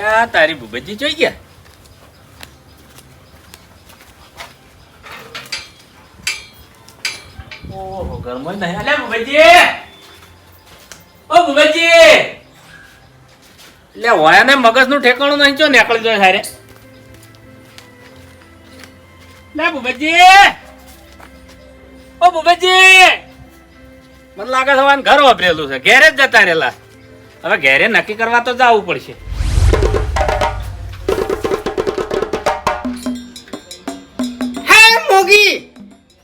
અલ્યા તારી ભૂપતજી જોઈ ગયા? નહીં. મગજનું ઠેકાણું નહીં, ચો નીકળી જાય સારે લે ભૂપતજી ઓ ભૂપતજી મને લાગે છે ઘર વાપરેલું છે. ઘેરે જ જતા રહેલા. હવે ઘેરે નક્કી કરવા તો જવું પડશે. હે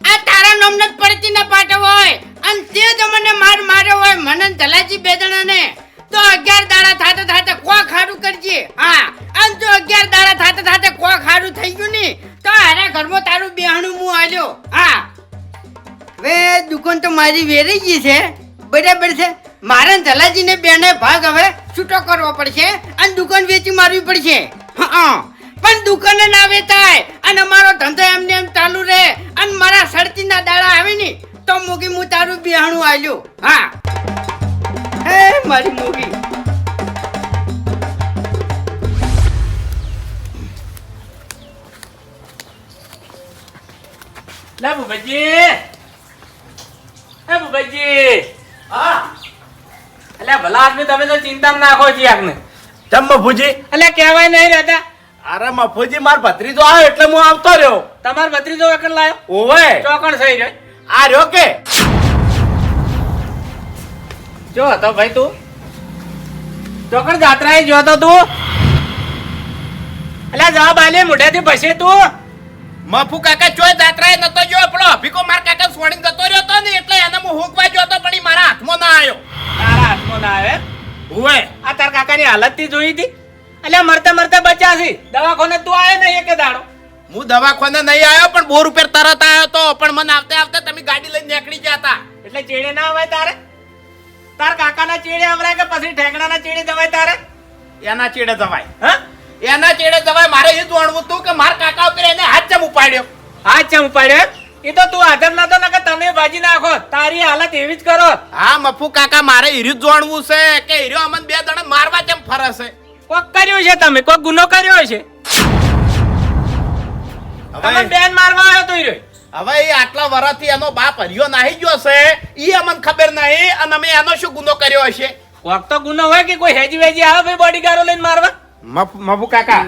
આ તારા નામનો પડતી ના પાટો હોય. અને તે જ મને માર માર્યો હોય મને ધલાજી બેદણાને તો અગિયાર દાડા થાતે થાતે કોક ખાડું કરજે. હા. અને જો અગિયાર દાડા થાતે થાતે કોક ખાડું થઈ ગયું ને, તો હારે ઘરમાં તારું બેહણું હું આલ્યો. હા. હવે દુકાન તો મારી વેરી ગઈ છે. બરાબર છે. મારે ધલાજીને બેને ભાગ હવે છૂટો કરવો પડશે અને દુકાન વેચી મારવી પડશે. હા. પણ દુકાને ના વેચાય. અને અમારો ધંધો એમને એમ ચાલુ રહે. અને મારા સડતીના દાડા આવે ને તો મૂકી હું તારું બિહાણું આલ્યું. હા. હે મારી મૂકી લે ભૂપતજી. એ ભૂપતજી. હા. અલ્યા ભલા આદમી તમે તો ચિંતા નાખો છીએ આપને ચમ મફુજી એટલે કહેવાય નહીં રહેતા અરે મફુજી માર ભત્રીજો આવ્યો એટલે હું આવતો રહ્યો. તમાર ભત્રીજો એકન લાયો? ઓવે. ચોકણ થઈ રહ્યો આ રહ્યો કે? જો હતો ભાઈ તું. ચોકણ જાત્રાએ જો તો તું. અલ્યા જવાબ આલે મોઢેથી ભસે તું. મફુ કાકા ચોય જાત્રાએ નતો જો આપણો અભિકો માર કાકા સોણી જતો રહ્યો તો ને એટલે એને હું હુકવા જો તો પણ મારા હાથમાં ના આવ્યો. તારા હાથમાં ના આવે ઓવે. આ તાર કાકાની હાલતથી જોઈ હતી? અલ્યા મરતા મરતા બચ્યાસી છે. દવાખાને તું આયો નહીં એક દાડો. હું દવાખાને નહીં આવ્યો પણ બોર રૂપિયા તરત આવ્યો તો. પણ મને આવતે આવતે તમે ગાડી લઈને નીકળી ગયા હતા. એટલે ચેડે ના અવાય તારે? તાર કાકાના ચેડે અવરાય કે પછી ઠેકડાના ચેડે દવાય તારે? એના ચેડે જવાય. હા? એના ચેડે જવાય મારે એ જાણવું હતું કે માર કાકા ઉપર એને હાથ ચમ ઉપાડ્યો. હાથ ચમ ઉપાડ્યો? એ તો તું હાજર નતો ને કે તમે બાજી નાખો. તારી હાલત એવી જ કરો. હા મફુ કાકા મારે હીર્યું જ જાણવું છે કે હીરો અમને બે જણા મારવા કેમ ફરશે છે. કોક કર્યું છે તમે? કોક ગુનો કર્યો છે? તમે હવે બેન મારવા આવ્યો તો હીરો હવે એ આટલા વર્ષથી એનો બાપ હરિયો નાહી ગયો છે ઈ અમને ખબર નહીં અને અમે એનો શું ગુનો કર્યો હશે? કોક તો ગુનો હોય કે કોઈ હેજી વેજી આવે ભાઈ બોડીગાર્ડો લઈને મારવા? મફુ કાકા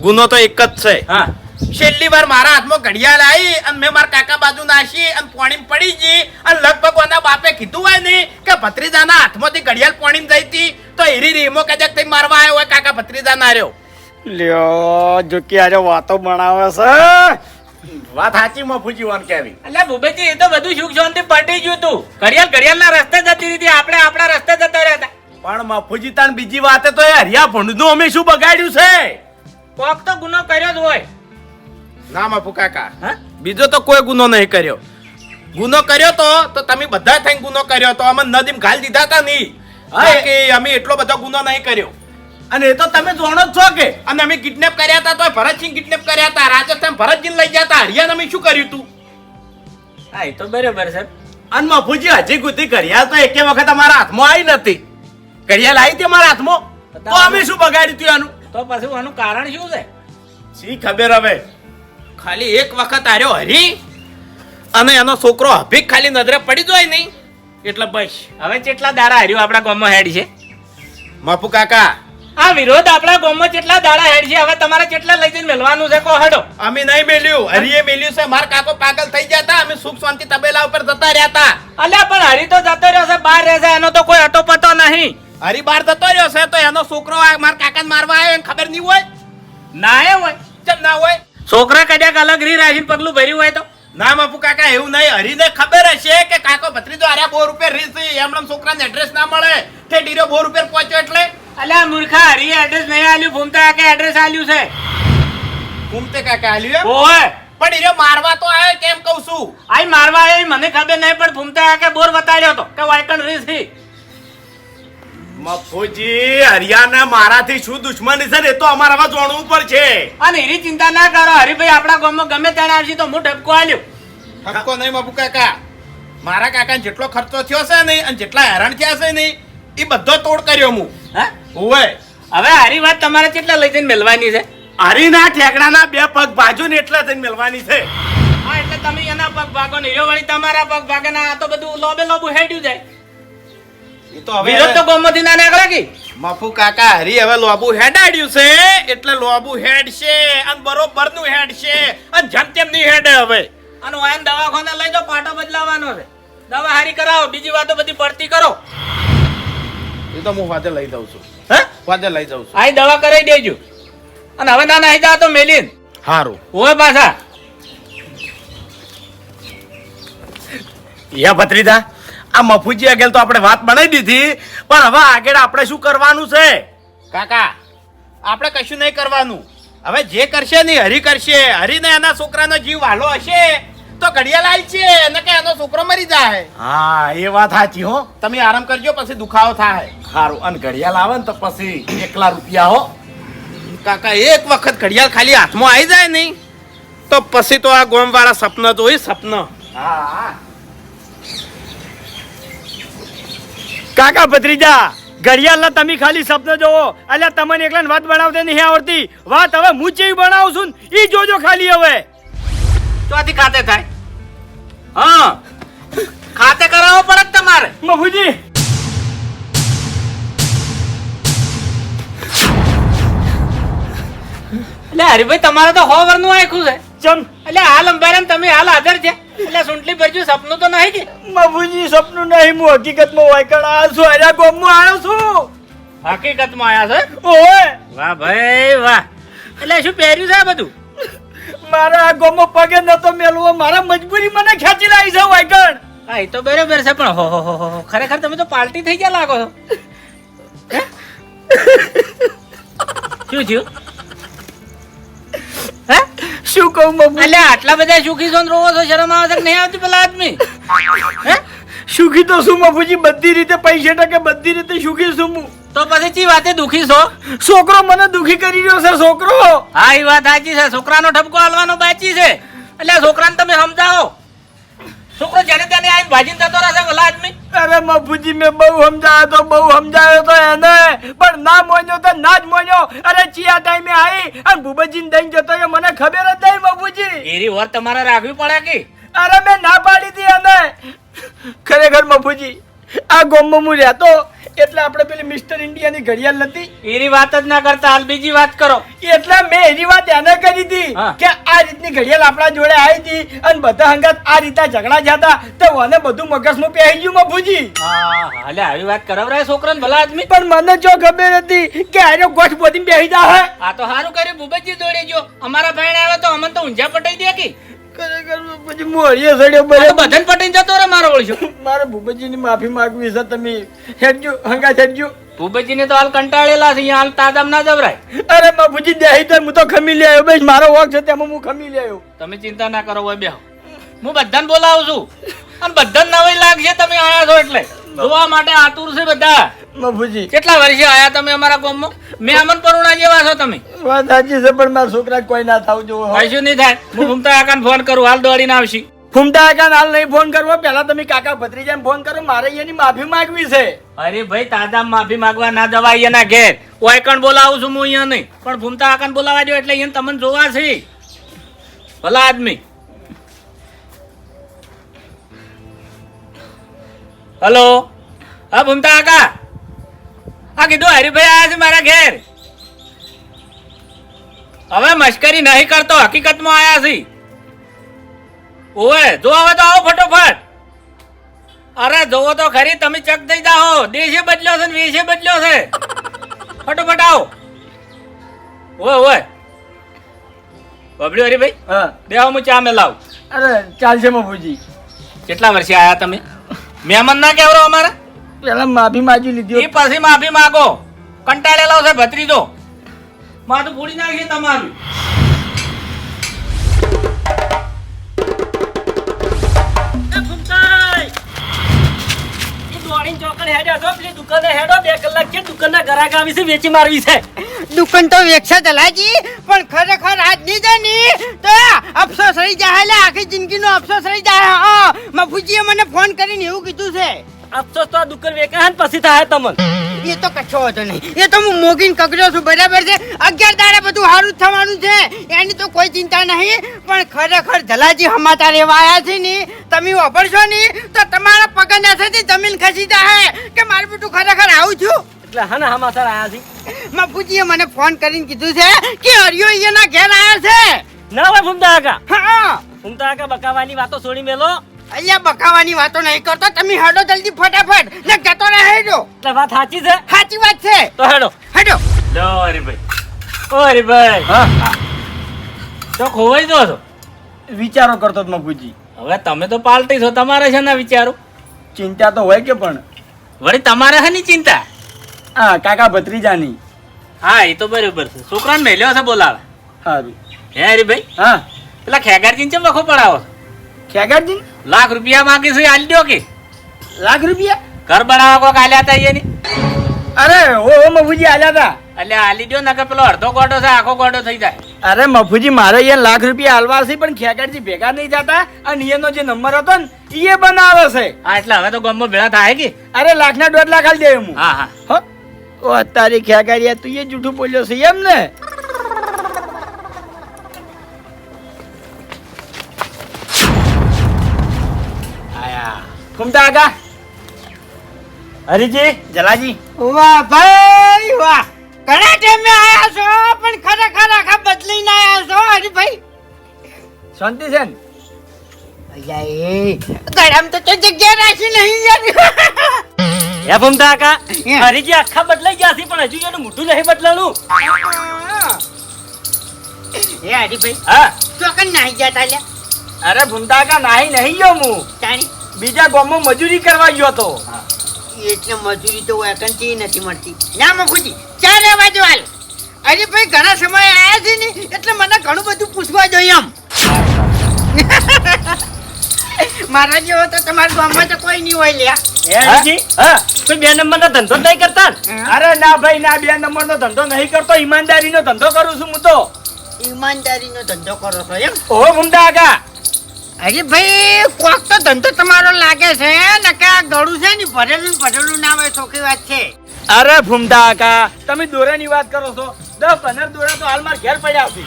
ગુનો તો એક જ છે. હા. છેલ્લી વાર મારા હાથમાં ઘડિયાળ આવી અને મેં મારા કાકા બાજુ નાખી અને પોણીમ પડી ગઈ. અને લગભગ ઓના બાપે કીધું હોય ને કે ભત્રીજાના હાથમાંથી ઘડિયાળ પોણી જઈ હતી તો એરી રીમો કદાચ તઈ મારવા આવ્યો હોય કાકા ભત્રીજા ના રહ્યો. લ્યો જો કે આજે વાતો બનાવે છે. વાત સાચી મફુજી વાન કેવી એટલે ભૂપેજી એ તો બધું સુખ શાંતિ પટી ગયું તું. ઘડિયાળ ઘડિયાળના રસ્તે જતી હતી આપણે આપણા રસ્તે જતા રહેતા પણ મફુજી તાન બીજી વાતે તો એ હરિયા ભૂંડનું અમે શું બગાડ્યું છે? કોક તો ગુનો કર્યો જ હોય. ના બાપુ કાકા. હા? બીજો તો કોઈ ગુનો નહીં કર્યો. ગુનો કર્યો તો તો તમે બધા થઈને ગુનો કર્યો તો અમે નદીમ ઘાલ દીધા હતા નહીં. કે અમે એટલો બધો ગુનો નહીં કર્યો. અને એ તો તમે જાણો જ છો કે? અને અમે કિડનેપ કર્યા હતા તો ભરતસિંહ કિડનેપ કર્યા હતા રાજસ્થાન ભરતજી લઈ ગયા હતા હરિયાણા અમે શું કર્યું તું? હા એ તો બરાબર છે. અને મફુજી હજી ગુતી ઘડિયાળ તો એકે વખત અમારા હાથમાં આવી નથી. ઘડિયાળ આવી હતી અમારા હાથમાં? તો અમે શું બગાડ્યું તું એનું તો પછી આનું કારણ શું છે? શી ખબર હવે? ખાલી એક વખત આર્યો હરી અને એનો છોકરો અભિક ખાલી નજરે પડી જાય નહીં. એટલે બસ. હવે કેટલા દાડા હાર્યું આપણા ગામમાં હેડ છે. મફુ કાકા. આ વિરોધ આપણા ગામમાં કેટલા દાડા હેડ છે હવે તમારે કેટલા લઈ જઈને મેલવાનું છે કો હડો. અમે નહીં મેલ્યું. હરીએ મેલ્યું છે. માર કાકો પાગલ થઈ જતા અમે સુખ શાંતિ તબેલા ઉપર જતા રહ્યા હતા. અલ્યા પણ હરી તો જતો રહ્યો છે બહાર રહે છે. એનો તો કોઈ અટો પતો નહીં. હરી બહાર જતો રહ્યો છે તો એનો છોકરો માર કાકાને મારવા આવ્યો એને ખબર નહીં હોય? ના એ હોય. ચમ ના હોય? છોકરા કદાચ અલગ રી રાખીને પગલું ભર્યું હોય તો? ના બાપુ કાકા એવું નહીં. હરીને ખબર હશે કે કાકો ભત્રીજો આર્યા બોર રૂપિયા રીસ એમણે છોકરાને એડ્રેસ ના મળે. તે ડીરો બોર રૂપિયા પહોંચ્યો એટલે? અલ્યા મૂર્ખા હરી એડ્રેસ નહીં આલ્યું. ભૂમતા કે એડ્રેસ આલ્યું છે. ભૂમતે કાકા આલ્યું? ઓય પણ હીરો મારવા તો આવ્યો કેમ કહું છું? આઈ મારવા આવી મને ખબર નહીં પણ ભૂમતા કે બોર બતાડ્યો તો કે વાયકણ રીસ મફુજી હરિયાના મારાથી શું દુશ્મની છે ને એ તો અમારે જોણવું પડશે. અને એની ચિંતા ના કરો હરીભાઈ આપણા ગામમાં ગમે ત્યારે આવશે તો હું ઠપકો આલ્યો. ઠપકો નહીં બાપુ કાકા. મારા કાકાને જેટલો ખર્ચો થયો છે નહીં અને જેટલા હેરાન થયા છે નહીં એ બધો તોડ કર્યો હું. હા? હવે હારી વાત તમારે કેટલા લઈ જઈને મેળવાની છે? હરીના ઠેકડાના બે પગ બાજુ ને એટલે થઈને મેળવાની છે. હા એટલે તમે એના પગ ભાગો ને એ વળી તમારા પગ ભાગે ના આ તો બધું લોબે લોબુ હેડ્યું જાય. વિરોધ તો ગોમમાંથી ના નીકળે કે? મફુ કાકા હરી હવે લોબુ હેડાડ્યું છે એટલે લોબુ હેડ છે અને બરોબરનું હેડ છે અને જેમ તેમ ની હેડ હવે. અને વાયન દવાખાને લઈ જાઓ પાટો બદલાવાનો છે. દવા હારી કરાવો બીજી વાતો બધી પડતી કરો. એ તો હું વાદે લઈ જાઉં છું. હે? વાદે લઈ જાઉં છું. આઈ દવા કરાવી દેજો. અને હવે ના નાહી જાવ તો મેલીન. હારું. હોય પાછા. યા ભત્રીજા આ મફુજી આગળ તો આપણે વાત બનાવી દીધી. પણ હવે આગળ આપણે શું કરવાનું છે? કાકા આપણે કશું નહીં કરવાનું. હવે જે કરશે ને હરી કરશે. હરીને એના છોકરાનો જીવ વાલો હશે તો ઘડિયાળ આવી છે. એને કે એનો છોકરો મરી જાય. હા એ વાત સાચી હો. તમે આરામ કરજો પછી દુખાવો થાય. સારું અને ઘડિયાળ આવે ને તો પછી એકલા રૂપિયા હો. કાકા એક વખત ઘડિયાળ ખાલી હાથમાં આવી જાય નહીં. તો પછી તો આ ગોમવાળા સપના એ સપના. હા. કાકા ભત્રીજા ઘડિયાળના તમે ખાલી શબ્દ જોવો. એટલે તમને એકલા વાત બનાવતા નહીં આવડતી. વાત હવે હું જેવી બનાવું છું ને એ જોજો ખાલી હવે. તો આથી ખાતે થાય. હા. ખાતે કરાવવો પડે તમારે. મફુજી. એટલે હરિભાઈ તમારે તો હો વરનું આખું છે. ચમ. એટલે હાલ અંબારામ તમે હાલ હાજર છે. એટલે સુંટલી ભરજુ સપનું તો નહીં કે? બાબુજી સપનું નહીં હું હકીકતમાં વાયકણ આ છું અલ્યા ગોમમાં આવ્યો છું. હકીકતમાં આવ્યા છે? ઓય વાહ ભાઈ વાહ. એટલે શું પહેર્યું છે બધું? મારા આ ગોમમાં પગે નતો મેલવો મારા મજબૂરી મને ખેંચી લાવી છે વાયકણ હા એ તો બરોબર છે પણ હો હો હો હો. ખરેખર તમે તો પાર્ટી થઈ ગયા લાગો છો. શું થયું? શું કહું મફુજી એટલે આટલા બધા સુખી સોન રોવો છો શરમ આવે છે નહીં આવતી પેલા આદમી? હે? સુખી તો શું બાપુજી બધી રીતે પૈસે ટકે બધી રીતે સુખી છું હું? તો પછી ચી વાતે દુખી છો? છોકરો મને દુખી કરી રહ્યો છે છોકરો. હા એ વાત સાચી છે. છોકરાનો ઠપકો હાલવાનો બાચી છે. એટલે છોકરાને તમે સમજાવો. છોકરો જેને તેને આવીને ભાજી જતો રહેશે ભલા આદમી. અરે મફુજી મેં બહુ સમજાયો તો બહુ સમજાયો તો એને. પણ ના મોન્યો તો ના જ મોન્યો. અરે ચિયા ટાઈમે આવી અને ભૂપતજીને દઈને જતો એ મને ખબર જ નહીં મફુજી. એરી વાત તમારે રાખવી પડે કે? અરે મેં ના પાડી હતી એને. ખરેખર મફુજી આ ગોમમાં હું રહેતો એટલે આપણે પેલી મિસ્ટર ઇન્ડિયાની ઘડિયાળ નથી એની વાત જ ના કરતા હાલ બીજી વાત કરો. એટલે મેં એની વાત એને કરી હતી કે આ રીતની ઘડિયાળ આપણા જોડે આવી હતી અને બધા હંગાત આ રીતે ઝઘડા જતા તો મને બધું મગજમાં પહેરી ગયું મફુજી. હાલે આવી વાત કરાવરાય છોકરાને ભલા આદમી. પણ મને જો ખબર હતી કે આનો ગોઠ બોધી બેહી જા આ તો સારું કર્યું ભૂપતજી દોડી ગયો અમારા ભાઈ આવે તો અમને તો ઊંઝા પટાઈ દે કે. ખરેખર પછી સડ્યો જતો રે મારો ઓળશો મારે ભૂપતજીની માફી માંગવી છે તમે હેડજો હંગા હેડજો ભૂપતજીને તો હાલ કંટાળેલા છે હાલ તાદામ ના જવરાય. અરે બાપુજી દેહી તો હું તો ખમી લે આવ્યો. ભાઈ મારો વોક છે તેમાં હું ખમી લે આવ્યો. તમે ચિંતા ના કરો હોય બેહો. હું બધાને બોલાવું છું. અને બધાને નવી લાગશે તમે આયા છો એટલે. જોવા માટે આતુર છે બધા. બાપુજી કેટલા વર્ષે આયા તમે અમારા ગામમાં? મેં અમન પરુણા જેવા છો તમે. વાત સાચી છે પણ મારા છોકરા કોઈ ના થાવ જોવો કશું નહીં થાય. હું ફૂમતા કાકાને ફોન કરું હાલ દોડીને આવશી. ફૂમતા કાકા હાલ નહીં ફોન કરવો. પહેલા તમે કાકા ભત્રીજાને ફોન કરો મારે એની માફી માંગવી છે. અરે ભાઈ તાદા માફી માંગવા ના જવાય એના ઘેર. કોઈ કણ બોલાવું છું હું અહીંયા નહીં. પણ ભૂમતા કાકાને બોલાવા દો એટલે અહીંયા તમને જોવા છે. ભલા આદમી. હલો? હા ભૂમતા કાકા? હા કીધું હરિભાઈ આવ્યા છે મારા ઘેર. હવે મશ્કરી નહીં કરતો હકીકતમાં આવ્યા છે. ઓએ જો હવે તો આવો ફટોફટ. અરે જોવો તો ખરી તમે ચક થઈ જાઓ. દેશે બદલ્યો છે ને વેશે બદલ્યો છે. ફટોફટ આવો. ઓય ઓય બબડ્યો હરિભાઈ? હા. દેવા હું ચા મેલાવ અરે ચાલશે બાપુજી કેટલા વર્ષે આયા તમે? મહેમાન ના કેવરો અમારા? પહેલા માફી માંગી લીધી એ પછી માફી માંગો. કંટાળેલો છે ભત્રીજો. માથું ફૂડી નાખી તમારું. દુકાન તો વેચશે દલાજી પણ ખરેખર આજની ની તો અફસોસ રહી જાય આખી જિંદગીનો અફસોસ રહી જાય. હા. મફુજીએ મને ફોન કરીને એવું કીધું છે. અફસોસ તો આ દુકાન વેકા પછી થાય તમને. એ તો કશો હતો નહીં. એ તો હું મોગીને કગડ્યો છું બરાબર છે? અગિયાર તારે બધું સારું થવાનું છે. એની તો કોઈ ચિંતા નહીં પણ ખરેખર ધલાજી હમાતા રહેવા આવ્યા છે ને તમે વાપરશો નહીં તો તમારા પગના સાથે જમીન ખસી જાય કે મારું બેટું ખરેખર આવું છું? એટલે હા ને સમાચાર આયા છે. પૂછીએ મને ફોન કરીને કીધું છે કે હરિયો એના ઘેર આવ્યા છે. ના ભાઈ ફૂમતા કાકા. હા. ફૂમતા કાકા બકાવાની વાતો છોડી મેલો. અહીંયા બકાવાની વાતો નહીં કરતો તમે હડો જલ્દી ફટાફટ. ને જતો રહે હેડો. એટલે વાત સાચી છે? સાચી વાત છે. તો હેડો. હેડો. લો હરીભાઈ. ઓ હરીભાઈ. હા. તો ખોવાઈ દો છો? વિચારો કરતો હતો મફુજી હવે તમે તો પાલટી છો તમારે છે ને વિચારો. ચિંતા તો હોય કે પણ? વળી તમારે છે ની ચિંતા? હા કાકા ભત્રીજાની. હા એ તો બરોબર છે. છોકરાને મેલ્યો છે બોલાવે. સારું હે હરીભાઈ? હા. પેલા ખેગારજીને ચમ વખો પડાવો છો? ખેગારજી લાખ રૂપિયા માંગી છે આલી દો કે લાખ રૂપિયા ઘર બનાવવા કોક આલ્યા હતા એની અરે ઓ ઓ મફુજી આલ્યા હતા એટલે આલી દો નકર પેલો અડધો ગોડો છે આખો ગોડો થઈ જાય અરે મફુજી મારે અહીંયા લાખ રૂપિયા હાલવા છે પણ ખેગાડજી ભેગા નહીં થતા અને એનો જે નંબર હતો ને એ બનાવે છે હા એટલે હવે તો ગમો ભેળા થાય કે અરે લાખ ના દોઢ લાખ હાલ દે હું હા હા હો ઓ અત્યારે ખેગારિયા તું એ જૂઠું બોલ્યો છે એમ ને ફૂમતા આગા. હરીજી જલાજી. વાહ ભાઈ વાહ. ઘણા ટાઈમે આયા છો પણ ખરેખર આખા બદલીને આયા છો હરીભાઈ. શાંતિ છે ને? ગળામાં તો તે જગ્યા રાખી નહીં યાર. એ ફૂમતા આગા. હરીજી આખા બદલાઈ ગયા છે પણ હજુ એનું મોઢું નહીં બદલાનું એ હરીભાઈ હા. ચોકન નાહી ગયા તાલ્યા અરે ફૂમતા આગા નાહી નહીં ગયો હું. તાણી. બીજા ગામમાં મજૂરી કરવા ગયો હતો. એટલે મજૂરી તો વેકન્સી નથી મળતી. ના મફુજી ચાર રહેવા જો હાલ. અરે ભાઈ ઘણા સમય આવ્યા છે ને એટલે મને ઘણું બધું પૂછવા જોઈએ એમ. મારા જેવો તો તમારા ગામમાં તો કોઈ નહીં હોય લ્યા. હે હરીજી હા. બે નંબરનો ધંધો નહીં કરતા અરે ના ભાઈ ના બે નંબરનો ધંધો નહીં કરતો. ઈમાનદારીનો ધંધો કરું છું હું તો. ઈમાનદારીનો ધંધો કરો છો એમ? ઓ ફૂમતા આગા. અરે ભાઈ કોક તો ધંધો તમારો લાગે છે ને કે આ ગળું છે ને ભરેલું ભરેલું ના હોય ચોખ્ખી વાત છે. અરે ભૂમતા કાકા તમે દોરાની વાત કરો છો. દસ પંદર દોરા તો હાલ મારા ઘેર પડ્યા છે.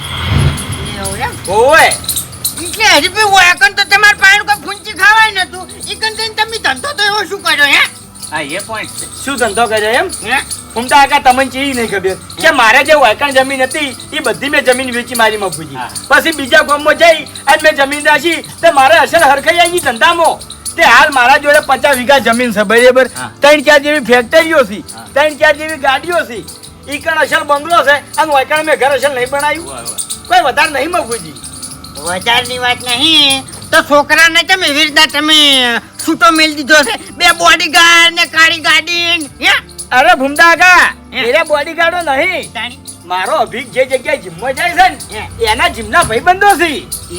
ઓય એટલે હજી ભાઈ વાયકન તો તમારે પાણી કોઈ ફૂંચી ખાવાય નતું. ઈકન કઈ તમે ધંધો તો એવો શું કર્યો હે? હા એ પોઈન્ટ છે. શું ધંધો કર્યો એમ? હે? ફૂમતા કાકા તમને ચેવી નહીં ખબર. કે મારે જે વાયકણ જમીન હતી એ બધી મેં જમીન વેચી મારી મફુજી. પછી બીજા ગામમાં જઈ અને મેં જમીન રાખી તે મારે અસર હરખાઈ આવી ધંધામાં. તે હાલ મારા જોડે પચાસ વીઘા જમીન છે બરાબર? ત્રણ ચાર જેવી ફેક્ટરીઓ છે. ત્રણ ચાર જેવી ગાડીઓ છે. ઈ કણ અસલ બંગલો છે. અને વાયકણ મેં ઘર અસલ નહીં બનાવ્યું. કોઈ વધારે નહીં મફુજી. ની વાત નહીં. તો છોકરાને તમે એવી રીતના તમે છૂટો મેલ દીધો છે? બે બોડીગાર્ડ ને કાળી ગાડી હે? અરે ભૂમદાકા એરે. બોડીગાર્ડો નહીં. મારો અભિક જે જગ્યાએ જીમમાં જાય છે ને એના જીમના ભાઈબંધો છે.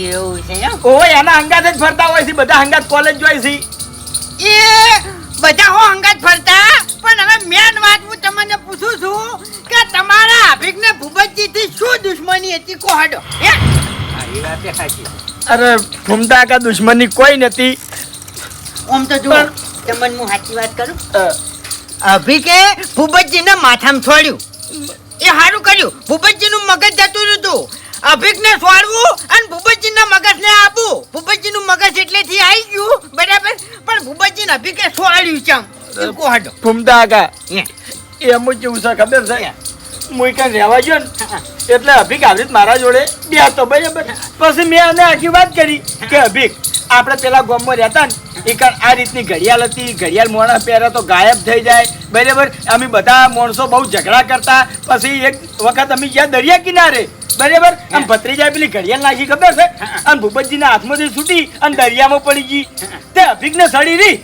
એવું છે ઓ એના હંગાત જ ફરતા હોય છે બધા હંગાત કોલેજ જોઈ છે. એ બધા હો અંગાત ફરતા? પણ હવે મેન વાત હું તમને પૂછું છું કે તમારા અભિકને ભૂપતજી થી શું દુશ્મની હતી? કોહડો હે? હા એ વાત સાચી. અરે ભૂમતા દુશ્મની કોઈ નથી. આમ તો જુઓ તમને હું સાચી વાત કરું. અ, અભિકે ભૂપતજીને માથામાં છોડ્યું. એ સારું કર્યું. ભૂપતજીનું મગજ જતું રહ્યું અભિકને છોડવું અને ભૂપતજીના મગજને આપવું. ભૂપતજીનું મગજ એટલેથી આવી ગયું બરાબર? પણ ભૂપતજીને અભિકે છોડ્યું ચમ કો હડો ભૂમતા કાકા હે. એમ જ કેવું છે ખબર છે? હું કઈ રહેવા ગયો ને એટલે અભિક આવી મારા જોડે બે હતો બરાબર પછી મેં એને આખી વાત કરી કે અભિક આપણે પેલા ગામમાં રહેતા ને એ કારણ આ રીતની ઘડિયાળ હતી ઘડિયાળ મોણા પહેરે તો ગાયબ થઈ જાય. બરાબર? અમે બધા માણસો બહુ ઝઘડા કરતા. પછી એક વખત અમે ગયા દરિયા કિનારે. બરાબર? આમ ભત્રીજાએ પેલી ઘડિયાળ નાખી ખબર છે? આમ ભૂપતજીના હાથમાંથી છૂટી અને દરિયામાં પડી ગઈ. તે અભિજ્ઞ સડી રહી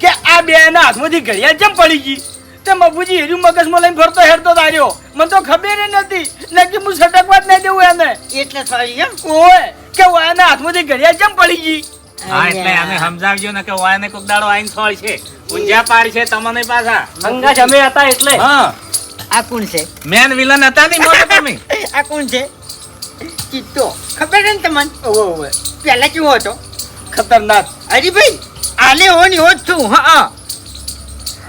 કે આ બે એના હાથમાંથી ઘડિયાળ કેમ પડી ગઈ? તે મફુજી એર્યું મગજમાં લઈને ફરતો હેરતો તાર્યો મને તો ખબર નથી નક્કી હું સટકવા જ નહીં દેવું એને. એટલે સડી એમ? ઓય કે એના હાથમાંથી ઘડિયાળ કેમ પડી ગઈ? હા એટલે અમે સમજાવજો ને કે વાયને કોક દાડો આઈને થોડ છે. ઊંઝા પાડ છે તમને પાછા. અંગા જમે હતા એટલે. હા. આ કોણ છે? મેન વિલન હતા નહીં મોટો તમે? આ કોણ છે? ચિત્તો. ખબર ને તમને? ઓવે ઓવે પહેલા કેવો હતો? ખતરનાક. હરીભાઈ આલે હો છું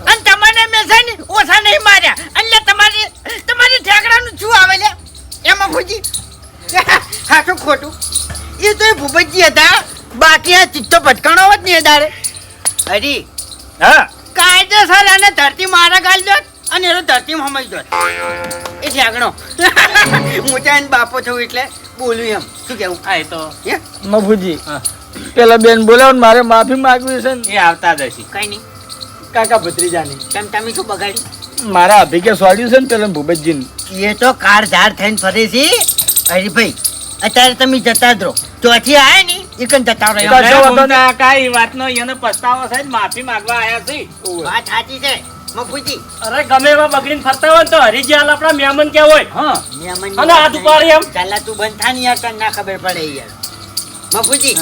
અને તમને મેં છે ને ઓછા નહીં માર્યા. એટલે તમારી તમારી ઠેકડાનું શું આવે લે એમાં ભૂજી. હાથું ખોટું. એ તો એ ભૂપતજી હતા. બાકી આ ચિત્તો ભટકાણો હોત નહીં દાડે. હરી હા. કાયદેસર અને ધરતી મારા ગાલ દોત અને એનો ધરતી હમાઈ દો એ જાગણો હું ત્યાં બાપો છું એટલે બોલું એમ. શું કેવું હા એ તો. મભુજી મફુજી હા. પેલા બેન બોલાવો ને મારે માફી માંગવી છે ને. એ આવતા જ હશે. કઈ નહીં. કાકા ભત્રીજાની. તેમ તમે શું બગાડ્યું? મારા અભિકે સોડ્યું છે ને પેલા ભૂપતજીને. એ તો કાર ઝાડ થઈને ફરે છે. હરીભાઈ અત્યારે તમે જતા જ રહો. ચોથી આવે ને એ કન જતા રહ્યો. ભૂમતા વાતનો એને પસ્તાવો છે માફી માંગવા આયા છે. વાત સાચી છે મફુજી. અરે ગમે એવા બગડીને ફરતા હોય તો હરીજી આપણા મહેમાન ક્યાં હોય. હા. નિયમનની અને વાત હાથ એમ? ચાલા તું બંધ થા ને યાર ના ખબર પડે યાર. મફુજી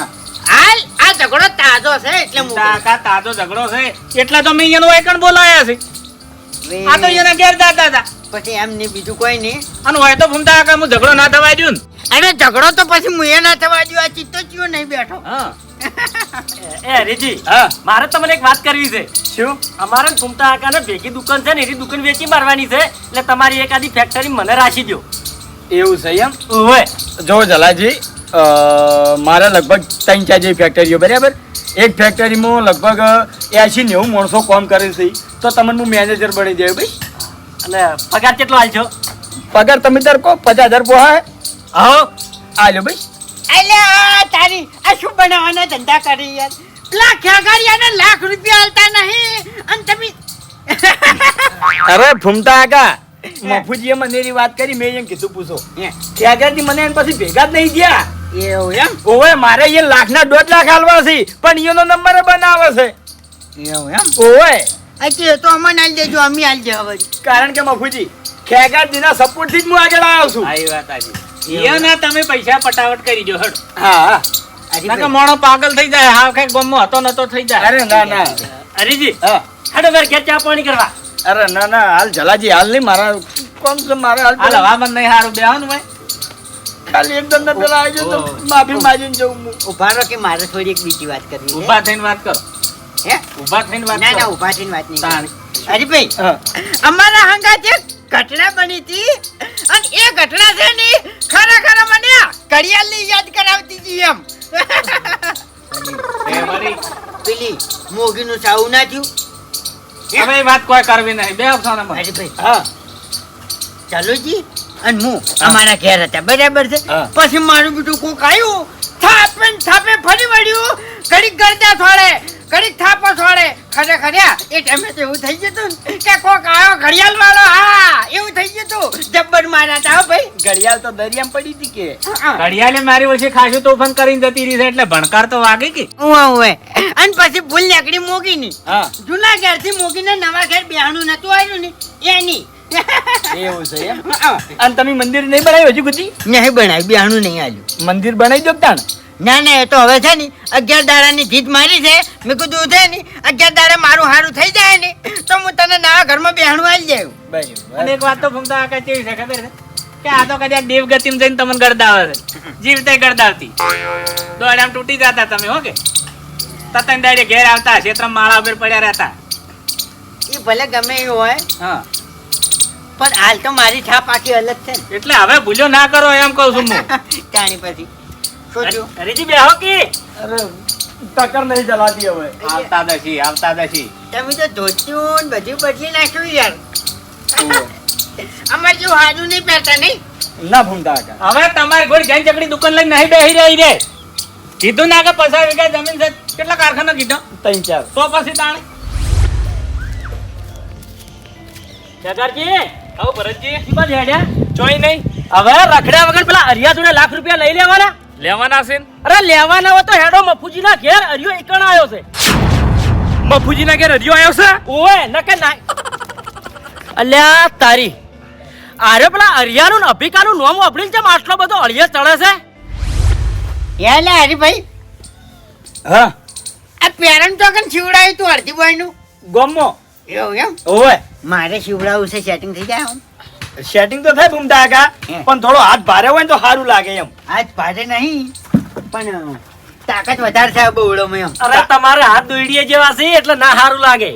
હાલ આ ઝઘડો તાજો છે એટલે હું કાકા તાજો ઝઘડો છે. એટલે તો મેં બોલાયા છે. આ તો ઘેર હતા. પછી એમ નહીં બીજું કોઈ નહીં. અને હોય તો ભૂમતા કાકા હું ઝઘડો ના થવા દઉં ને. અરે ઝઘડો તો પછી હું એ ના થવા દઉં આ ચિત્તો ચિયો નહીં બેઠો. હા. એ રીજી હા. મારે તમને એક વાત કરવી છે. શું? અમારે ઘૂમતા આકાને ભેગી દુકાન છે ને એની દુકાન વેચી મારવાની છે એટલે તમારી એકાદી ફેક્ટરી મને રાખી દો એવું છે એમ? ઓવે. જો જલાજી મારે લગભગ ત્રણ ચાર જેવી ફેક્ટરીઓ બરાબર? એક ફેક્ટરીમાં લગભગ એસી નેવું માણસો કામ કરે છે. તો તમને હું મેનેજર બની જાય ભાઈ? અને પગાર કેટલો હાલશો પગાર તમે તાર કહો પચાસ હજાર પોહાય આવો આલ્યો ભાઈ એટલે તારી આ શું બનાવવાના ધંધા કરી યાર? પેલા ખેગારિયાને લાખ રૂપિયા આલતા નહીં. અને તમે અરે ફૂમતા આગા. મફુજીએ મને એની વાત કરી મેં એમ કીધું પૂછો. હે, મને એમ પછી ભેગા જ નહીં ગયા એવું એમ? ઓવે મારે એ લાખના દોઢ લાખ હાલવા છે. પણ એનો નંબર બનાવે છે. એવું એમ? ઓવે. અચ્છા તો અમને આલી દેજો અમે આલી દેવા કારણ કે મફુજી ખેગારજીના સપોર્ટથી જ હું આગળ આવ્યો છું. આવી વાત આજે એને તમે પૈસા પટાવટ કરી જો હડ હા. હા મોણો પાગલ થઈ જાય હા કઈ ગમો હતો નતો થઈ જાય. અરે ના ના. હરીજી હા. હાડો વેર ઘેર ચા પાણી કરવા. અરે ના ના હાલ જલાજી હાલ નહીં મારા કોમ છે મારા હાલ હાલ હવામાન નહીં સારું બેહો ને ભાઈ. ખાલી એકદમ ને પેલા આવી ગયો તો માફી માંગીને જઉં હું. ઊભા રહો કે મારે થોડી એક બીજી વાત કરવી ઊભા થઈને વાત કરો. હે? ઊભા થઈને વાત ના ના ઊભા થઈને વાત નહીં તાણી. ભાઈ અમારા હંગા એક ઘટના બની હતી? અને એ ઘટના છે ને ખરેખર મને ઘડિયાળની યાદ કરાવતી હતી એમ. પેલી મોગીનું ચાવું ના થયું? હવે વાત કોઈ કરવી નહીં. બે સોનામાં ભાઈ હા. ચાલોજી અને હું અમારા ઘેર હતા. બરાબર છે? પછી મારું બીજું કોક આવ્યું થાપે થાપે ફરી વળ્યું. ઘડીક ગરદા છોડે ઘડીક થાપો છોડે. ખરેખર એ ટાઈમે તો એવું થઈ ગયું કે કોક આવ્યો ઘડિયાળ વાળો હા એવું થઈ ગયું જબ્બર મારા હતા ભાઈ. ઘડિયાળ તો દરિયામાં પડી હતી કે? ઘડિયાળે મારી ઓછી ખાસું તોફાન કરીને જતી રહી છે એટલે ભણકાર તો વાગે કે? હું ઉવે અને પછી ભૂલ નીકળી મોગીની. હા. જૂના ઘેરથી મોગીને નવા ઘેર બેહાનું નતું આવ્યું ને. એની. એવું છે એમ? અને તમે મંદિર નહીં બનાવ્યું હજુ સુધી? નહીં બનાવ્યું. બેહાનું નહીં આવ્યું મંદિર બનાવી દો તાણ. ના ના એ તો હવે છે ને અગિયાર દાડાની જીત મારી છે. મેં કીધું છે ને અગિયાર દાડા મારું સારું થઈ જાય ને તો હું તને નવા ઘરમાં બેહાણું આવી જાય અને એક વાત તો ભૂમતા કાકા કેવી છે ખબર છે? કે આ તો કદાચ દેવગતિમાં જઈને તમને ગરદાવે છે. જીવતે ગરદાવતી. દોડામ તૂટી જતા તમે હો કે? તતન દાડે ઘેર આવતા ક્ષેત્ર માળા ઉપર પડ્યા રહેતા. એ ભલે ગમે એવું હોય હા. પણ હાલ તો મારી છાપ આખી અલગ છે એટલે હવે ભૂલ્યો ના કરો એમ કહું છું હું. જાણી પછી. સોચો હરીજી બેહો કે. અરે ટક્કર નહીં જલાતી હવે. આવતા દશી આવતા દશી. તમે તો ધોતિયું ને બધું બદલી નાખ્યું યાર. અમાર જેવું હાજુ નહીં પહેરતા નહીં? ના ભૂમતા કાકા હવે તમારી ઘોડી જૈન ચકડી દુકાન લઈને નહીં બેહી રહી રે. કીધું ના કે પસાર વીઘા જમીન છે. કેટલા કારખાના કીધો? ત્રણ ચાર. તો પછી તાણે. જગારજી આવો ભરતજી. શી બાજુ હેડ્યા ચોઈ નહીં. હવે રખડ્યા વગર પેલા અરિયા જોડે લાખ રૂપિયા લઈ લેવાના? લેવાના છે અરે લેવાના હોય તો હેડો મફુજીના ઘેર અરિયો એકણ આવ્યો છે. મફુજીના ઘેર હરિયો આવ્યો છે? ઓએ નકે ના. અલ્યા તારી. આરે પેલા અરિયાનું ને અભિકાનું નોમ અભળીને જેમ આટલો બધો અળિયા ચડે છે? યાર લે હરીભાઈ. હા. આ પેરણ તો કન શિવડાવ્યું તું હરજીભાઈ નું ગમો. એવું એમ? ઓવે. મારે શિવડાવું છે સેટિંગ થઈ જાય આમ. સેટિંગ તો થાય ભૂમતા કાકા પણ થોડો હાથ ભારે હોય ને તો સારું લાગે એમ. હાથ ભારે નહીં પણ તાકાત વધારે થાય બહુડો મેં. એમ અરે તમારે હાથ દોડીએ જેવા છે એટલે ના સારું લાગે.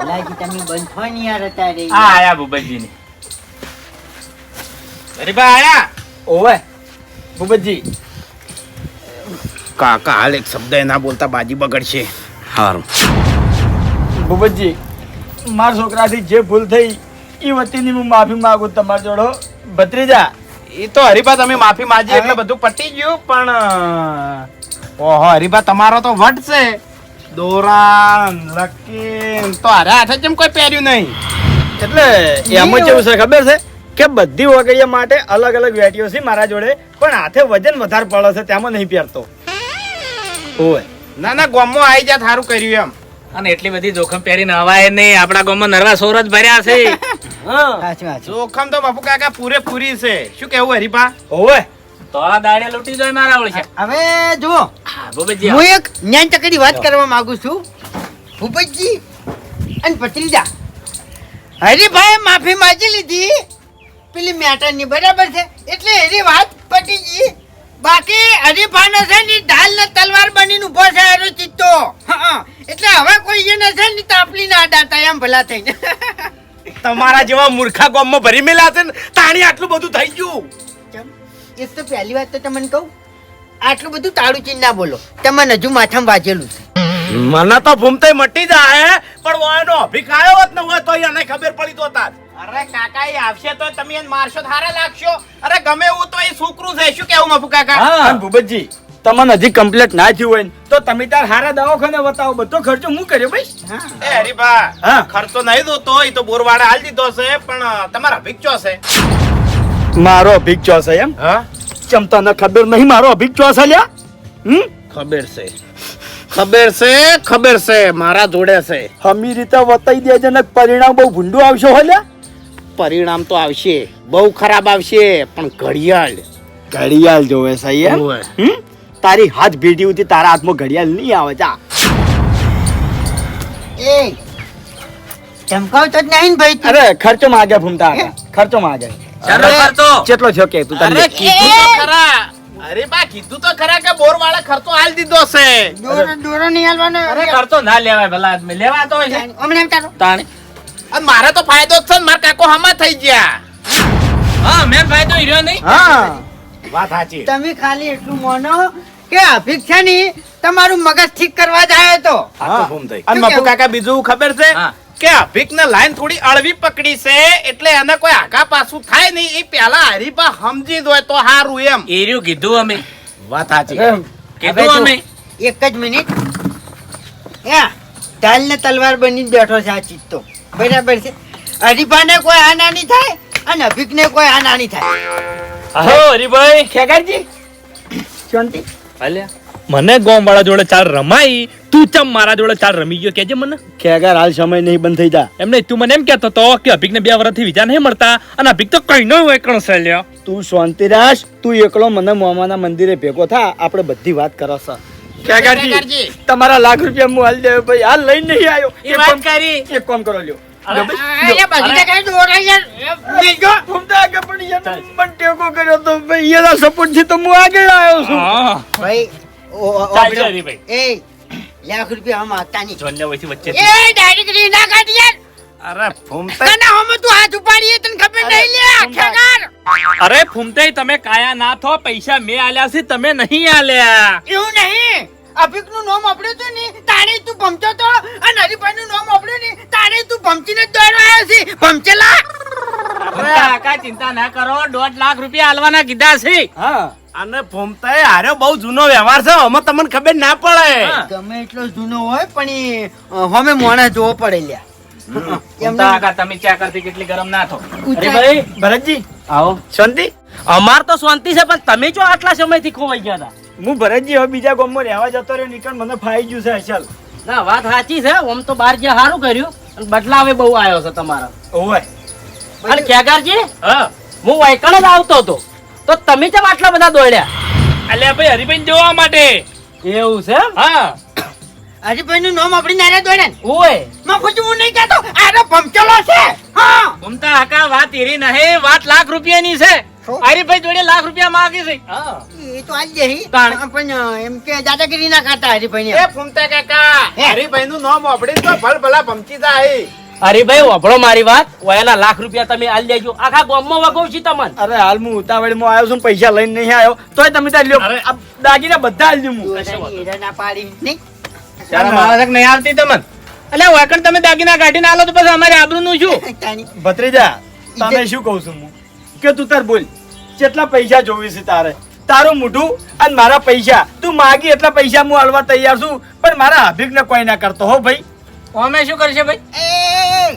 જલાજી તમે બંધ થો ને યાર અત્યારે. આ આયા ભૂપતજી ને અરે બા આયા. ઓવે ભૂપતજી. કાકા હાલ એક શબ્દ એ ના બોલતા બાજી બગડશે. સારું ભૂપતજી મારા છોકરાથી જે ભૂલ થઈ એ વતીની હું માફી માંગુ તમારા જોડો ભત્રીજા એ તો હરીભા તમે માફી માંગી એટલે બધું પટી ગયું પણ ઓહો હરિભા તમારો તો વટ છે. દોરાન લકીન તો અરે હાથે જેમ કોઈ પહેર્યું નહીં? એટલે એમ જ એવું છે ખબર છે? કે બધી વગડિયા માટે અલગ અલગ વેટીઓ છે મારા જોડે પણ હાથે વજન વધારે પડે છે તેમાં નહીં પહેરતો. ઓય ના ના ગોમમાં આવી જા થારું કર્યું એમ. અને એટલી બધી જોખમ પહેરીને હવાય નહીં. આપણા ગામમાં નરવા સોર જ ભર્યા છે. હા. સાચી વાત છે. જોખમ તો બાપુ કાકા પૂરેપૂરી છે. શું કેવું હરીભા? ઓય તો આ દાડે લૂટી જાય મારા ઓળશે હવે જુઓ. ભૂપતજી હું એક જ્ઞાન ચકરી વાત કરવા માંગુ છું. ભૂપતજી અને ભત્રીજા. હરીભાઈ માફી માંગી લીધી. પેલી મેટરની બરાબર છે. એટલે એની વાત પતી ગઈ. બાકી હરીભાનો છે ને ઢાલ ને તલવાર બનીને ઊભો છે એનો ચિત્તો. એટલે હવે કોઈ એને છે ને તાપલી ના અડાતા એમ ભલા થઈને. તમારા જેવા મૂર્ખા ગોમમાં ભરી મેલા છે ને તાણી આટલું બધું થઈ ગયું. એ તો પહેલી વાત તો તમને કહું. આટલું બધું તાળું ચીન ના બોલો. તમને હજુ માથામાં વાજેલું છે. મને તો ભૂમતે મટી જાય પણ ઓયનો અભિખાયો હોત ને હોય તો એને ખબર પડી તો તાર. અરે કાકા એ આવશે તો તમે એને મારશો તો હારા લાગશો. અરે ગમે એવું તો એ છોકરું છે શું કેવું મફુ કાકા? હા. ભૂપતજી તમને હજી કમ્પ્લીટ ના થયું હોય ને તો તમે તાર હારા દવાખાને બતાવો બધો ખર્ચો હું કર્યો ભાઈ? એ હરીભા હા. ખર્ચો નહીં દોતો એ તો બોરવાડા હાલ દીધો છે પણ તમારા ભિક્ષો છે. મારો અભિક ચોસ છે એમ? હા. ચમતા તને ખબર નહીં મારો અભિક ચોસ છે લ્યા? હમ? ખબર છે. ખબર છે ખબર છે મારા જોડે છે. હમી રીતે વતાઈ દેજે ને પરિણામ બહુ ભૂંડું આવશે હો પરિણામ તો આવશે બહુ ખરાબ આવશે પણ ઘડિયાળ. ઘડિયાળ જોવે સહી? તારી હાથ ભેટી ઉતી તારા હાથમાં ઘડિયાળ નહીં આવે જા. એ ચમકાવ તો નહીં ભાઈ અરે ખર્ચો માંગે ભૂમતા. હતા. ખર્ચો માંગે. ચાલો કરતો કેટલો છો કે તું તને? કીધું ખરા. અરે બા કીધું તો ખરા કે બોર વાળા ખર્ચો હાલ દીધો છે દોરો દોરો નહીં હાલવાનો. અરે ખર્ચો ના લેવાય ભલા આદમી. લેવા તો છે. હમણાં એમ તારો તાણે. અને મારે તો ફાયદો જ છે ને મારા કાકો હમા થઈ ગયા. હા મેં ફાયદો હીરો નહીં. હા. વાત સાચી. તમે ખાલી એટલું મોનો કે અભિક્ષા ની તમારું મગજ ઠીક કરવા જાય તો. અને શું મફુ કેવું? કાકા બીજું ખબર છે? હા. કે અભિક ને લાઈન થોડી અળવી પકડી છે એટલે એને કોઈ આગા પાછું થાય નહીં. એ પેલા હરીફા સમજી દો તો સારું એમ. એર્યું કીધું અમે. વાત સાચી. કીધું અમે. એક જ મિનિટ. ઢાલ ને તલવાર બની બેઠો છે આ ચિત્તો. બરાબર છે? હરીફાને કોઈ હાના નહીં થાય અને અભિકને કોઈ હાના નહીં થાય. હો હરીભાઈ. ખેગારજી? શાંતિ? મને ગોમ વાળા જોડે ચાલ રમાઈ તું ચમ મારા જોડે ચાલ રમી ગયો? કેજે મને. ખેગાર હાલ સમય નહીં બંધ થઈ જા. એમ નહીં તું મને એમ કહેતો તો કે અભિક ને બે વર્ષથી વિચાર નહીં મળતા અને અભિક તો કઈ નો વેકણ છે લ્યો. તું શાંતિ રાખ તું એકલો મને મોમાના મંદિરે ભેગો થા આપણે બધી વાત કરસ ખેગારજી ખેગારજી. તમારા લાખ રૂપિયા હું હાલ દેવ ભાઈ હાલ લઈને નહીં આવ્યો. એ વાત કરી. એક કામ કરો લ્યો. સપોર્ટથી તો હું આગળ આવ્યો છું. ભાઈ એ લાખ રૂપિયા નહીં. જોન વચ્ચે એ ના કાઢ યાર. અરે ફૂમતે તને હમ તું હાથ ઉપાડીએ તને ખબર નહીં લે અરે ફૂમતે તમે કાયા ના થો પૈસા મેં આલ્યા છે તમે નહીં આલ્યા. એવું નહીં. અભિકનું નામ આપડ્યું હતું ને? તારે તું ભમતો તો? અને હરિભાઈ નું નામ આપડ્યું ને? તારે તું ભમચીને દોડવા આવ્યો છે. ભમચેલા? કાકા ચિંતા ના કરો. દોઢ લાખ રૂપિયા હાલવાના કીધા છે. હા. અને એ હારે બહુ જૂનો વ્યવહાર છે. અમે તમને ખબર ના પડે. ગમે એટલો જૂનો હોય પણ અમે હમે મોણા જોવો પડે લ્યા કાકા તમે ચા કરતી કેટલી ગરમ ના થો. ભાઈ ભરતજી આવો. શાંતિ? અમાર તો શાંતિ છે પણ તમે જો આટલા સમયથી ખોવાઈ ગયા હતા? હું ભરતજી હવે બીજા ગામમાં રહેવા જતો રહ્યો નીકળ મને ફાઈ ગયું છે અચલ ના વાત સાચી છે. આમ તો બાર જે સારું કર્યું અને બદલાવે બહુ આવ્યો છે તમારા. ઓય અને કેગારજી હા. હું વાયકણ જ આવતો હતો. તો તમે કેમ આટલા બધા દોડ્યા? અલ્યા ભાઈ હરિભાઈ જોવા માટે. એવું છે એમ? હા. હરિભાઈ નું નામ આપડી નારે દોડે ઓય. માં ખુશ હું નહીં કહેતો આનો ભમચેલો છે. હા. ઘૂમતા આકા વાત એરી નહે વાત લાખ રૂપિયાની છે. શું? હરીભાઈ જોડે લાખ રૂપિયા માંગી છે. હા. એ તો આજ જઈ પણ એમ કે દાદાગીરી ના કરતા હરિભાઈ એ ફૂમતા કાકા? હરીભાઈ નું નામ આપડી તો ભલ ભલા ભમચી જાય. અરે ભાઈ વાપરો મારી વાત. ઓયાના લાખ રૂપિયા તમે આલ દેજો. આખા ગામમાં વગો છી તમને. અરે હાલ હું ઉતાવળમાં આવ્યો છું પૈસા લઈને નહીં આવ્યો તોય તમે ત્યાં લ્યો. દાગીના બધા આલ દઉં હું. ના પાડી નહીં? ત્યારે મારા નહીં આવતી તમને? એટલે વાકણ તમે દાગીના કાઢીને આલો તો પછી અમારે આબરૂનું શું? ભત્રીજા તમે શું કહું છું હું? કે તું તાર બોલ કેટલા પૈસા જોવી છે તારે. તારું મોઢું અને મારા પૈસા. તું માગી એટલા પૈસા હું હાલવા તૈયાર છું પણ મારા અભિક કોઈ ના કરતો હો ભાઈ. અમે શું કરશે ભાઈ? એ,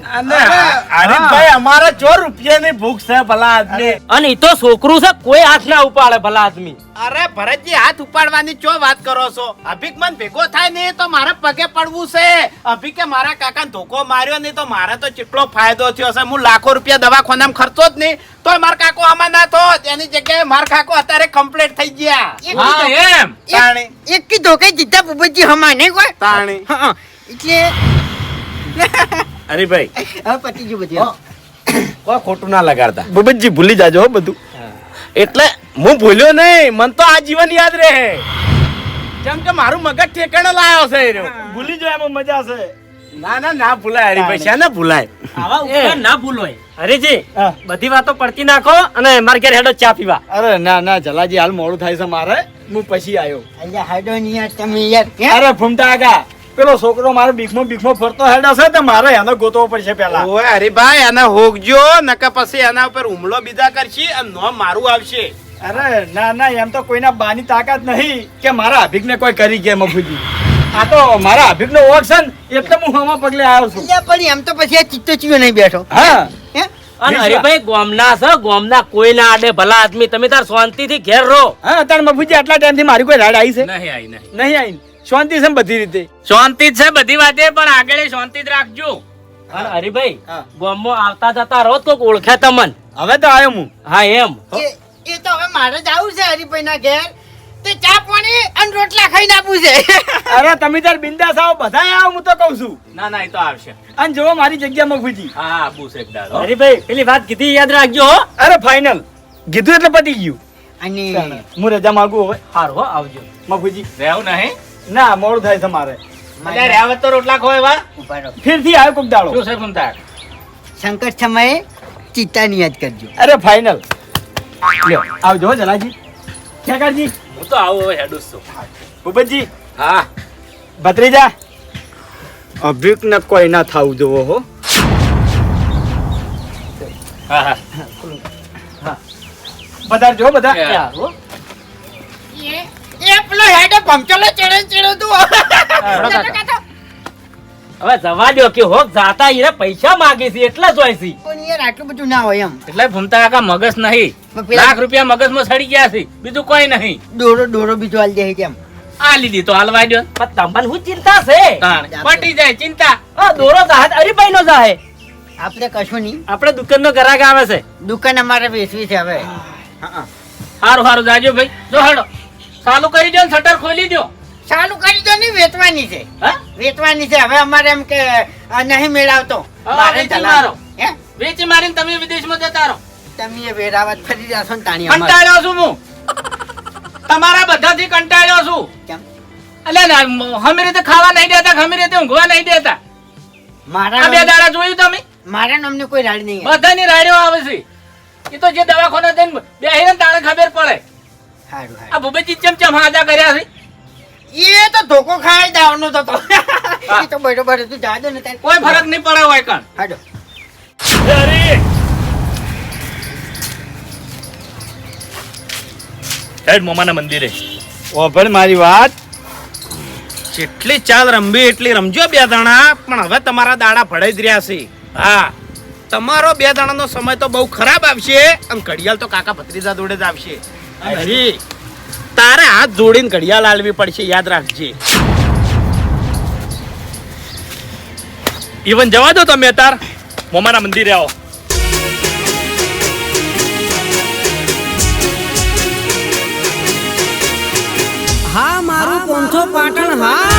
અને હરીફભાઈ અમારે ચો રૂપિયાની ભૂખ છે ભલા આદમી. અને ઈ તો છોકરું છે કોઈ હાથ ના ઉપાડે ભલા આદમી. અરે ભરતજી હાથ ઉપાડવાની ચો વાત કરો છો? અભિક મન ભેગો થાય ને તો મારે પગે પડવું છે. અભિકે મારા કાકા ધોકો માર્યો નહીં તો મારે તો કેટલો ફાયદો થયો છે. હું લાખો રૂપિયા દવાખાનામાં ખર્ચો જ નહીં તો મારા કાકો આમાં ના થો એની જગ્યાએ મારા કાકો અત્યારે કમ્પ્લીટ થઈ ગયા. હા એમ. તાણી. એક કીધો કે જીતા ભૂપતજી હમા નહીં કોઈ? તાણી. હા, એટલે ભાઈ હવે પતી ગયું બધું. કોઈ ખોટું ના લગાડતા. બબતજી ભૂલી જાજો હો બધું. એટલે હું ભૂલ્યો નહીં મને તો આ જીવન યાદ રહે. કેમ કે મારું મગજ ઠેકાણે લાયો છે ભૂલી જાય એમાં મજા છે. ના ના ના ભૂલાય હરીભાઈ છે ના ભૂલાય? આવા ઉપકાર ના ભૂલોય. હરીજી બધી વાતો પડતી નાખો અને મારે ઘેર હેડો ચા પીવા. અરે ના ના જલાજી હાલ મોડું થાય છે મારે. હું પછી આવ્યો અલ્યા હેડો નહીં તમે યાર અરે ફૂમતા આગા. પેલો છોકરો મારે બીકમાં બીકમાં ફરતો હેડા છે તે મારે એને ગોતવો પડશે પેલા ઓય ભાઈ એને હોગજો નકા પછી એના ઉપર હુમલો બીજા કરશી અને નો મારું આવશે. અરે ના ના એમ તો કોઈના બાની તાકાત નહીં કે મારા અભિક ને કોઈ કરી ગયા મફુજી. આ તો મારા અભિકનો ઓળખ છે ને એટલે હું હમા પગલે આવ્યો છું. પણ એમ તો પછી આ ચિત્તો ચિયો નહીં બેઠો. હા. અને. હરીભાઈ ગોમના છે ગોમના કોઈ ના આડે ભલા આદમી તમે તાર શાંતિથી ઘેર રહો. હા તાર મફુજી આટલા ટાઈમથી મારી કોઈ રાડ આવી છે? નહીં આવી નહીં. નહીં આવી? શાંતિ છે બધી રીતે? શાંતિ છે બધી વાતે પણ આગળ શાંતિ જ રાખજો. અને હરીભાઈ હા. આવતા જતા રહો તો ઓળખે તમન. હવે તો આવ્યો હું. હા એમ. એ તો હવે મારે જ આવું છે હરિભાઈ ના ઘેર. તે ચા પાણી અને રોટલા ખાઈને આપું છે. અરે તમે તાર બિંદાસ આવો બધા આવો હું તો કઉ છું. ના ના એ તો આવશે. અને જો મારી જગ્યા મફુજી હા આપું છે એક દાડો. હરીભાઈ પેલી વાત કીધી યાદ રાખજો હો. અરે ફાઇનલ કીધું એટલે પતી ગયું. અને હું રજા માંગુ હવે. સારું હો આવજો. મફુજી રહેવું નહીં. ના મોડું થાય તમારે મારે. એટલે તો રોટલા ખોય વા. ઊભા ફીરથી આવ્યો કોક દાડો. શું સંકટ સમયે ચિત્તાની યાદ કરજો. અરે ફાઇનલ લ્યો આવજો હો જલાજી. ખેકારજી હું તો આવું હવે હેડું છું. ભૂપતજી. હા. ભત્રીજા. અભિક ને કોઈ ના થાવું જોવો હો. હા હા. બધા જો બધા. એ. પેલો હેડે ભમચોલો ચડે ચડે તું હવે જવા દો કે હોક જાતા હીરે પૈસા માગે છે એટલા છે. પણ યાર આટલું બધું ના હોય એમ. એટલે ભૂમતા કાકા મગજ નહીં. લાખ રૂપિયા મગજમાં સડી ગયા છે બીજું કોઈ નહીં. દોરો દોરો બીજો હાલ જાય કેમ આ લીધી તો હાલવા દો પણ તમને હું ચિંતા છે? પટી જાય ચિંતા. આ દોરો જાહે હરીભાઈ નો જાહે. આપણે કશું નહીં. આપણે દુકાન નો ગ્રાહક આવે છે. દુકાન અમારે વેચવી છે હવે. હા. હારું હારું જાજો ભાઈ. જો હેડો. ચાલુ કરી દો શટર ખોલી દો ચાલુ કરી દો નહીં વેચવાની છે. વેચવાની છે. હવે અમારે એમ કે નહીં મેળવતો. મારે વેચી મારીને તમે વિદેશમાં જતા રહો. તમે વેરાવત ફરી જાશો ને તાણી કંટાળ્યો છું હું. તમારા બધાથી કંટાળ્યો છું. કેમ? એટલે ના, હમી રીતે ખાવા નહીં દેતા હમી રીતે ઊંઘવા નહીં દેતા. મારા બે દાડા જોયું તમે? મારા નામની કોઈ રાડ નહીં. બધાની રાડ્યો આવે છે. એ તો જે દવાખાના જઈને બેહીને તાણે ખબર પડે. આ ભૂપેજી ચમ ચમ હાજા કર્યા છે? એ તો ધોકો ખાઈ દાવનો તો તો. એ તો બરોબર તું જાજો ને તારે. કોઈ ફરક નહીં પડે હોય કણ. હાડો. હેડ મોમાના મંદિરે. ઓભર મારી વાત. જેટલી ચાલ રમવી એટલી રમજો બે દાણા પણ હવે તમારા દાડા ભળાઈ જ રહ્યા છે. હા. તમારો બે દાણાનો સમય તો બહુ ખરાબ આવશે અને ઘડિયાળ તો કાકા ભત્રીજા જોડે જ આવશે. હરી તારે હાથ જોડીને ઘડિયાળ આલવી પડશે યાદ રાખજે. ઇવન જવા દો તમે તાર મોમાના મંદિરે આવો. હા મારું પોંથો પાટણ હા.